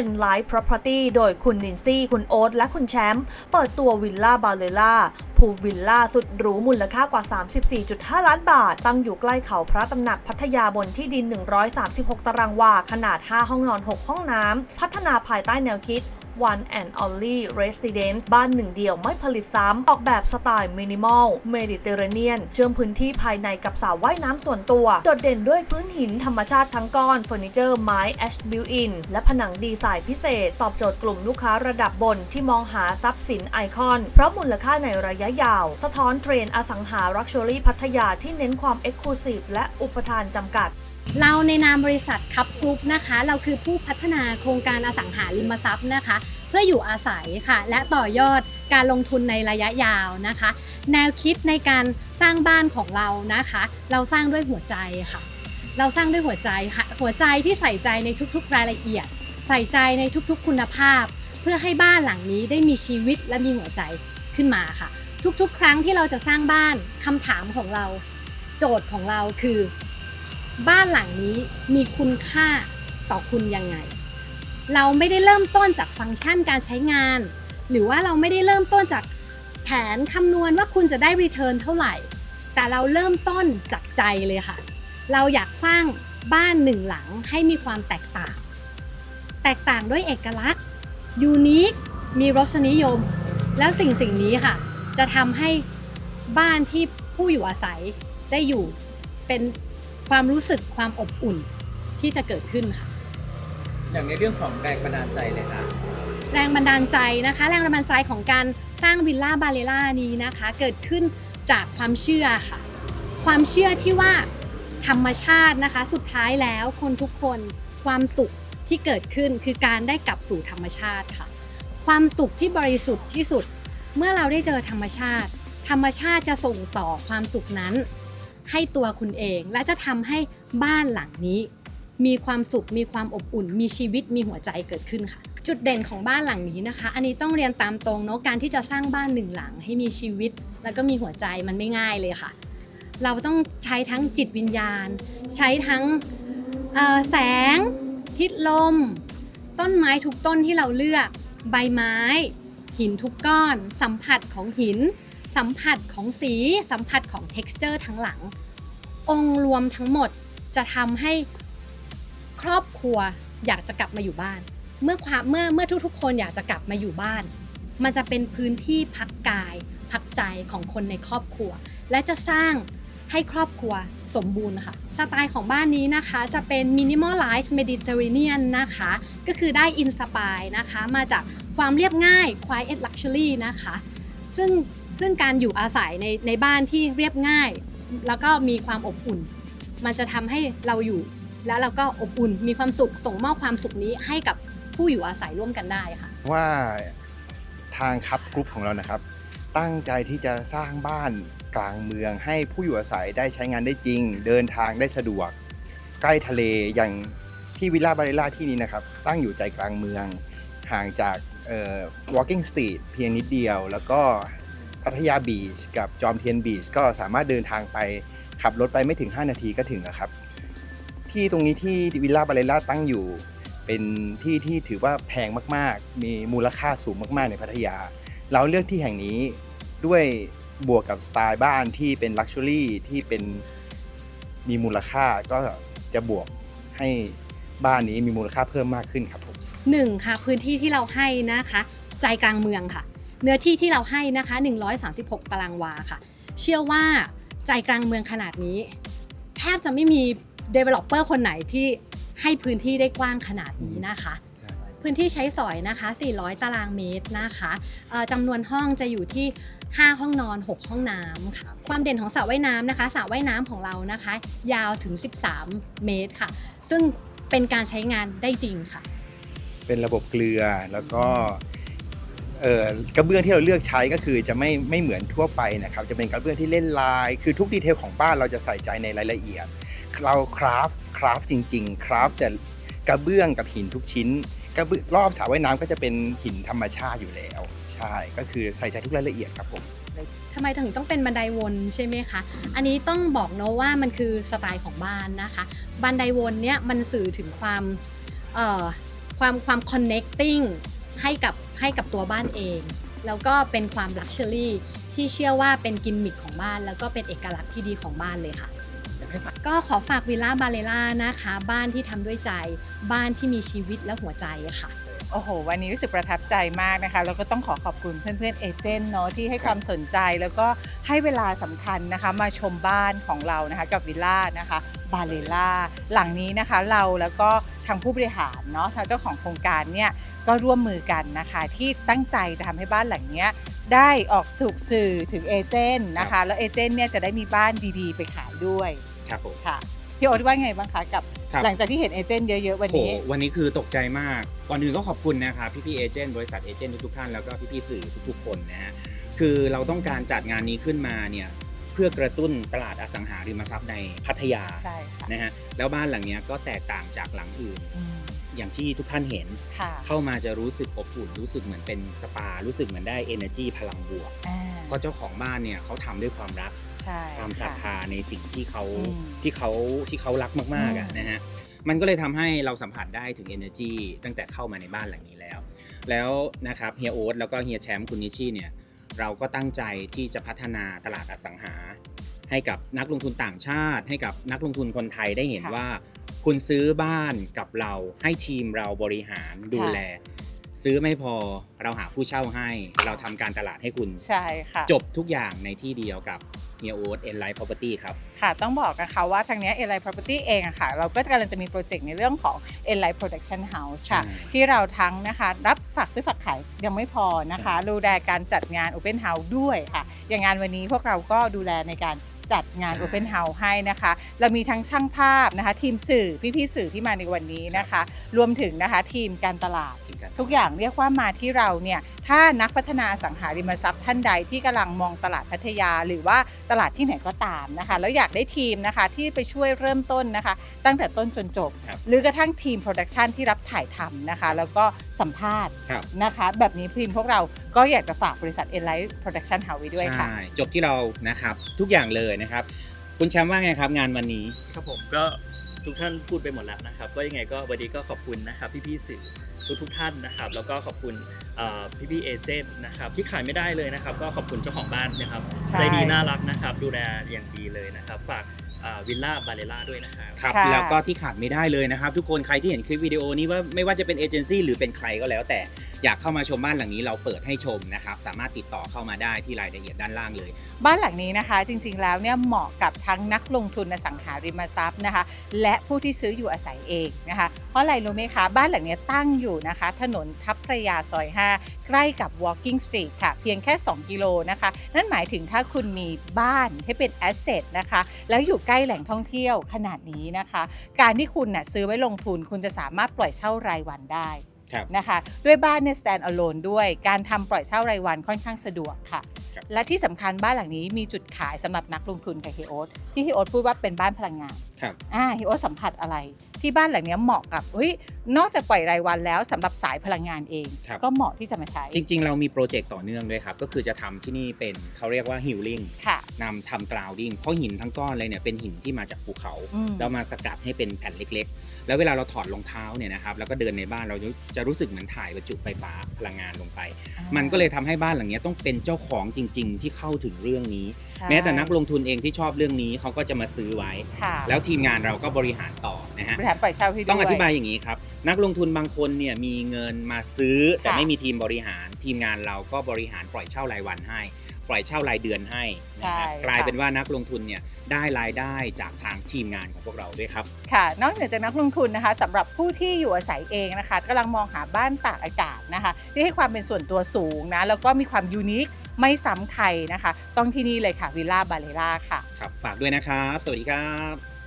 and Life Property โดยคุณนินซี่ คุณโอ๊ตและคุณแชมป์เปิดตัววิลล่าบาเลล่าพูวิลล่าสุดหรูมูลค่ากว่า 34.5 ล้านบาท ตั้งอยู่ใกล้เขาพระตำหนักพัทยาบนที่ดิน 136 ตารางวา ขนาด 5 ห้องนอน 6 ห้องน้ำ พัฒนาภายใต้แนวคิด One and Only Residence บ้านหนึ่งเดียวไม่ผลิตซ้ำ ออกแบบสไตล์มินิมอลเมดิเตอร์เรเนียน เชื่อมพื้นที่ภายในกับสระว่ายน้ำส่วนตัว โดดเด่นด้วยพื้นหินธรรมชาติทั้งก้อนเฟอร์นิเจอร์ไม้แอชบิวอินและผนังดีไซน์พิเศษ ตอบโจทย์กลุ่มลูกค้าระดับบนที่มองหาทรัพย์สินไอคอน เพราะมูลค่าในระยะยาว สะท้อนเทรนด์อสังหารักชัวรี่พัทยาที่เน้นความเอ็กซ์คลูซีฟและอุปทานจำกัด เราในนามบริษัทคับกรุ๊ปนะคะ เราคือผู้พัฒนาโครงการอสังหาริมทรัพย์นะคะ เพื่ออยู่อาศัยค่ะ และต่อยอดการลงทุนในระยะยาวนะคะ แนวคิดในการสร้างบ้านของเรานะคะ เราสร้างด้วยหัวใจค่ะ เราสร้างด้วยหัวใจค่ะหัวใจที่ใส่ใจในทุกๆ รายละเอียด ใส่ใจในทุกๆ คุณภาพ เพื่อให้บ้านหลังนี้ได้มีชีวิตและมีหัวใจขึ้นมาค่ะ ทุกๆ ครั้งที่เราจะสร้างบ้านคำถามของเรา โจทย์ของเราคือ บ้านหลังนี้มีคุณค่าต่อคุณยังไง เราไม่ได้เริ่มต้นจากฟังก์ชันการใช้งาน หรือว่าเราไม่ได้เริ่มต้นจากแผนคำนวณว่าคุณจะได้รีเทิร์นเท่าไหร่ แต่เราเริ่มต้นจากใจเลยค่ะ เราอยากสร้างบ้านหนึ่งหลังให้มีความแตกต่าง แตกต่างด้วยเอกลักษณ์ยูนิคมีรสนิยม แล้วสิ่งสิ่งนี้ค่ะ จะทำให้บ้านที่ผู้อยู่อาศัยได้อยู่เป็น ความรู้สึกความอบอุ่นที่จะเกิดขึ้นค่ะ อย่างในเรื่องของแรงบันดาลใจเลยค่ะ แรงบันดาลใจนะคะ แรงบันดาลใจของการสร้างวิลล่าบาเลล่านี้นะคะ เกิดขึ้นจากความเชื่อค่ะ ความเชื่อที่ว่าธรรมชาตินะคะ สุดท้ายแล้วคนทุกคนความสุขที่เกิดขึ้นคือการได้กลับสู่ธรรมชาติค่ะ ความสุขที่บริสุทธิ์ที่สุด เมื่อเราได้เจอธรรมชาติ ธรรมชาติจะส่งต่อความสุขนั้น ให้ตัวคุณเอง และจะทำให้บ้านหลังนี้ มีความสุขมีความอบอุ่น มีชีวิตมีหัวใจเกิดขึ้นค่ะ จุดเด่นของบ้านหลังนี้นะคะ อันนี้ต้องเรียนตามตรงเนาะการที่จะสร้างบ้านหนึ่งหลัง ให้มีชีวิต แล้วก็มีหัวใจมันไม่ง่ายเลยค่ะ เราต้องใช้ทั้งจิตวิญญาณ ใช้ทั้งแสง ทิศลม ต้นไม้ทุกต้นที่เราเลือก ใบไม้ หินทุกก้อน สัมผัสของหิน สัมผัสของสีสัมผัสของ t e x t อร์ทั้งหลัง องค์รวมทั้งหมดจะทำให้ครอบครัวอยากจะกลับมาอยู่บ้าน เมื่อความเมื่อเมื่อทุกๆ คนอยากจะกลับมาอยู่บ้าน มันจะเป็นพื้นที่พักกาย พักใจของคนในครอบครัว และจะสร้างให้ครอบครัวสมบูรณ์ค่ะ สไตล์ของบ้านนี้นะคะจะเป็น minimalist Mediterranean นะคะ ก็คือได้อินสปายนะคะ มาจากความเรียบง่าย quiet luxury นะคะ ซึ่ง ซึ่งการอยู่อาศัยในในบ้านที่เรียบง่าย แล้วก็มีความอบอุ่น มันจะทำให้เราอยู่แล้วเราก็อบอุ่นมีความสุขส่งมอบความสุขนี้ให้กับผู้อยู่อาศัยร่วมกันได้ค่ะ ว่าทางคับกรุ๊ปของเรานะครับ ตั้งใจที่จะสร้างบ้านกลางเมืองให้ผู้อยู่อาศัยได้ใช้งานได้จริง เดินทางได้สะดวก ใกล้ทะเลอย่างที่วิลล่าบาเลล่าที่นี้นะครับ ตั้งอยู่ใจกลางเมือง ห่างจากออ walking street เพียงนิดเดียว แล้วก็ พัทยาบีชกับจอมเทียนบีชก็สามารถเดินทางไปขับรถไปไม่ถึง 5 นาทีก็ถึงแล้วครับ ที่ตรงนี้ที่วิลล่าบาเลล่าตั้งอยู่ เป็นที่ที่ถือว่าแพงมากๆ มีมูลค่าสูงมากๆ ในพัทยา เราเลือกที่แห่งนี้ด้วยบวกกับสไตล์บ้านที่เป็นลักชัวรี่ที่เป็นมีมูลค่าก็จะบวกให้บ้านนี้มีมูลค่าเพิ่มมากขึ้นครับผมหนึ่งค่ะพื้นที่ที่เราให้นะคะ ใจกลางเมืองค่ะ เนื้อที่ที่เราให้นะคะ 136 ตารางวาค่ะ เชื่อว่าใจกลางเมืองขนาดนี้ แทบจะไม่มี developer คนไหนที่ให้พื้นที่ได้กว้างขนาดนี้นะคะใช่พื้นที่ใช้สอยนะคะ 400 ตารางเมตรนะคะเอ่อจำนวนห้องจะอยู่ที่ 5 ห้องนอน 6 ห้องน้ำค่ะ ความเด่นของสระว่ายน้ำนะคะสระว่ายน้ำของเรานะคะ ยาวถึง 13 เมตรค่ะ ซึ่งเป็นการใช้งานได้จริงค่ะ เป็นระบบเกลือแล้วก็เอ่อ กระเบื้องที่เราเลือกใช้ก็คือจะไม่ไม่เหมือนทั่วไปนะครับจะเป็นกระเบื้องที่เล่นลาย คือทุกดีเทลของบ้านเราจะใส่ใจในรายละเอียด เราคราฟคราฟจริงๆคราฟแต่กระเบื้องกับหินทุกชิ้นกระเบื้องรอบสระว่ายน้ำก็จะเป็นหินธรรมชาติอยู่แล้ว ใช่ก็คือใส่ใจทุกรายละเอียดครับผมทำไมถึงต้องเป็นบันไดวนใช่ไหมคะ อันนี้ต้องบอกเนอะว่ามันคือสไตล์ของบ้านนะคะ บันไดวนเนี่ยมันสื่อถึงความความความ connecting ให้กับให้กับตัวบ้านเอง แล้วก็เป็นความ luxury ที่เชื่อว่าเป็นกิมมิคของบ้าน แล้วก็เป็นเอกลักษณ์ที่ดีของบ้านเลยค่ะ ก็ขอฝากวิลล่าบาเลล่านะคะ บ้านที่ทำด้วยใจบ้านที่มีชีวิตและหัวใจค่ะ โอ้โห วันนี้รู้สึกประทับใจมากนะคะ แล้วก็ต้องขอขอบคุณเพื่อนๆเอเจนต์เนาะที่ให้ความสนใจแล้วก็ให้เวลาสำคัญนะคะ มาชมบ้านของเรานะคะ กับวิลล่านะคะบาเลล่าหลังนี้นะคะเราแล้วก็ทางผู้บริหารเนาะทางเจ้าของโครงการเนี่ยก็ร่วมมือกันนะคะที่ตั้งใจจะทำให้บ้านหลังเนี้ยได้ออกสู่สื่อถึงเอเจนต์นะคะแล้วเอเจนต์เนี่ยจะได้มีบ้านดีๆ ไปขายด้วยครับผมค่ะพี่โอ๊ตว่าไงบ้างคะกับครับหลังจากที่เห็นเอเจนต์เยอะๆวันโหนี้วันนี้คือตกใจมากก่อนอื่นก็ขอบคุณนะครับพี่พี่เอเจนต์บริษัทเอเจนต์ทุกๆท่านแล้วก็พี่พี่ๆสื่อทุกๆคนนะฮะคือเราต้องการจัดงานนี้ขึ้นมาเนี่ย เพื่อกระตุ้นตลาดอสังหาริมทรัพย์ในพัทยาใช่ค่ะนะฮะแล้วบ้านหลังเนี้ยก็แตกต่างจากหลังอื่น อืมอย่างที่ทุกท่านเห็น ค่ะเข้ามาจะรู้สึกอบอุ่นรู้สึกเหมือนเป็นสปา รู้สึกเหมือนได้ energy พลังบวกอ่าก็เจ้าของบ้านเนี่ยเขาทำด้วยความรัก ใช่ความศรัทค่ะ ธาในสิ่งที่เขาอืมที่เขาที่เขารักมากๆอะอืม นะฮะ มันก็เลยทำให้เราสัมผัสได้ถึง energy ตั้งแต่เข้ามาในบ้านหลังนี้แล้ว แล้วนะครับเฮียโอ๊ตแล้วก็เฮียแชมป์คุณนิชชี่เนี่ย เราก็ตั้งใจที่จะพัฒนาตลาดอสังหา ให้กับนักลงทุนต่างชาติ ให้กับนักลงทุนคนไทยได้เห็นค่ะว่า คุณซื้อบ้านกับเราให้ทีมเราบริหารดูแล ซื้อไม่พอเราหาผู้เช่าให้ เราทำการตลาดให้คุณ ใช่ค่ะ จบทุกอย่างในที่เดียวกับเฮียโอ๊ตเอ็นไลท์พ property ครับ ค่ะต้องบอกนะคะว่าทางเนี้เอ l i น Property เองอะค่ะ เราก็กำลังจะมีโปรเจกต์ในเรื่องของ e l i น Production House ค่ะใช่ที่เราทั้งนะคะ รับฝากซื้อฝากขายยังไม่พอนะคะดูแลการจัดงาน Open House ด้วยค่ะ อย่างงานวันนี้พวกเราก็ดูแลในการจัดงาน Open House ให้นะคะ เรามีทั้งช่างภาพนะคะ ทีมสื่อพี่ๆสื่อที่มาในวันนี้นะคะ รวมถึงนะคะทีมการตลาดถึงกันทุกอย่างเรียกว่ามาที่เราเนี่ยถ้านักพัฒนาอสังหาริมทรัพย์ท่านใดที่กำลังมองตลาดพัทยา หรือว่าตลาดที่ไหนก็ตามนะคะ แล้วอยากได้ทีมนะคะที่ไปช่วยเริ่มต้นนะคะ ตั้งแต่ต้นจนจบ ครับหรือกระทั่งทีมโปรดักชันที่รับถ่ายทำนะคะ แล้วก็สัมภาษณ์ครับ นะคะ แบบนี้ทีมพวกเราก็อยากจะฝากบริษัท e n l i g h t Production House ไว้ด้วยค่ะ ใช่จบที่เรานะครับทุกอย่างเลยนะครับ คุณแชมป์ว่าไงครับงานวันนี้ ครับผมก็ทุกท่านพูดไปหมดแล้วนะครับ ก็ยังไงก็วันนี้ก็ขอบคุณนะครับพี่ๆสื่อ ทุกทุกๆท่านนะครับ แล้วก็ขอบคุณเอ่อพี่ๆเอเจนต์นะครับที่ขายไม่ได้เลยนะครับ ก็ขอบคุณเจ้าของบ้านนะครับใช่ใจดีน่ารักนะครับ ดูแลอย่างดีเลยนะครับ ฝากวิลล่าบาเลล่าด้วยนะครับครับค่ะแล้วก็ที่ขาดไม่ได้เลยนะครับ ทุกคนใครที่เห็นคลิปวิดีโอนี้ว่าไม่ว่าจะเป็นเอเจนซี่หรือเป็นใครก็แล้วแต่ อยากเข้ามาชมบ้านหลังนี้เราเปิดให้ชมนะครับ สามารถติดต่อเข้ามาได้ที่รายละเอียดด้านล่างเลย บ้านหลังนี้นะคะ จริงๆแล้วเนี่ยเหมาะกับทั้งนักลงทุนอสังหาริมทรัพย์นะคะ และผู้ที่ซื้ออยู่อาศัยเองนะคะ เพราะอะไรรู้ไหมคะบ้านหลังนี้ตั้งอยู่นะคะ ถนนทับพระยาซอย 5 ใกล้กับ Walking Street ค่ะ เพียงแค่ 2 กิโลนะคะ นั่นหมายถึงถ้าคุณมีบ้านให้เป็น asset นะคะ แล้วอยู่ใกล้แหล่งท่องเที่ยวขนาดนี้นะคะ การที่คุณน่ะซื้อไว้ลงทุนคุณจะสามารถปล่อยเช่ารายวันได้ นะคะด้วยบ้านเนี่ย stand alone ด้วยการทำปล่อยเช่ารายวันค่อนข้างสะดวกค่ะครับและที่สำคัญบ้านหลังนี้มีจุดขายสำหรับนักลงทุนกับเฮโอตที่เฮโอตพูดว่าเป็นบ้านพลังงานครับอ่าเฮโอตสัมผัสอะไร ที่บ้านหลังเนี้ยเหมาะกับเฮ้ยนอกจากปล่อยรายวันแล้วสำหรับสายพลังงานเองครับก็เหมาะที่จะมาใช้ จริง ๆ เรามีโปรเจกต์ต่อเนื่องด้วยครับ ก็คือจะทำที่นี่เป็นเขาเรียกว่าฮิลลิ่งค่ะนำทำกราวดิ้งเพราะหินทั้งก้อนเลยเนี่ยเป็นหินที่มาจากภูเขาอืมเรามาสกัดให้เป็นแผ่นเล็ก ๆ แล้วเวลาเราถอดรองเท้าเนี่ยนะครับแล้วก็เดินในบ้านเราจะรู้สึกเหมือนถ่ายบรรจุไฟฟ้าพลังงานลงไป มันก็เลยทำให้บ้านหลังเนี้ยต้องเป็นเจ้าของจริง ๆ ที่เข้าถึงเรื่องนี้ใช่แม้แต่นักลงทุนเองที่ชอบเรื่องนี้เขาก็จะมาซื้อไว้ค่ะแล้วทีมงานเราก็บริหารต่อนะฮะบริหารปล่อยเช่าให้ด้วยต้องอธิบายอย่างนี้ครับ นักลงทุนบางคนเนี่ยมีเงินมาซื้อแต่ค่ะไม่มีทีมบริหาร ทีมงานเราก็บริหารปล่อยเช่ารายวันให้ ปล่อยเช่ารายเดือนให้นะใช่ฮะค่ะ กลายเป็นว่านักลงทุนเนี่ยได้รายได้จากทางทีมงานของพวกเราด้วยครับ ค่ะ นอกเหนือจากนักลงทุนนะคะสำหรับผู้ที่อยู่อาศัยเองนะคะกำลังมองหาบ้านตากอากาศนะคะที่ให้ความเป็นส่วนตัวสูงนะแล้วก็มีความยูนิคไม่ซ้ำใครนะคะ ต้องที่นี่เลยค่ะวิลล่าบาเลล่าค่ะ ครับ ฝากด้วยนะครับ สวัสดีครับ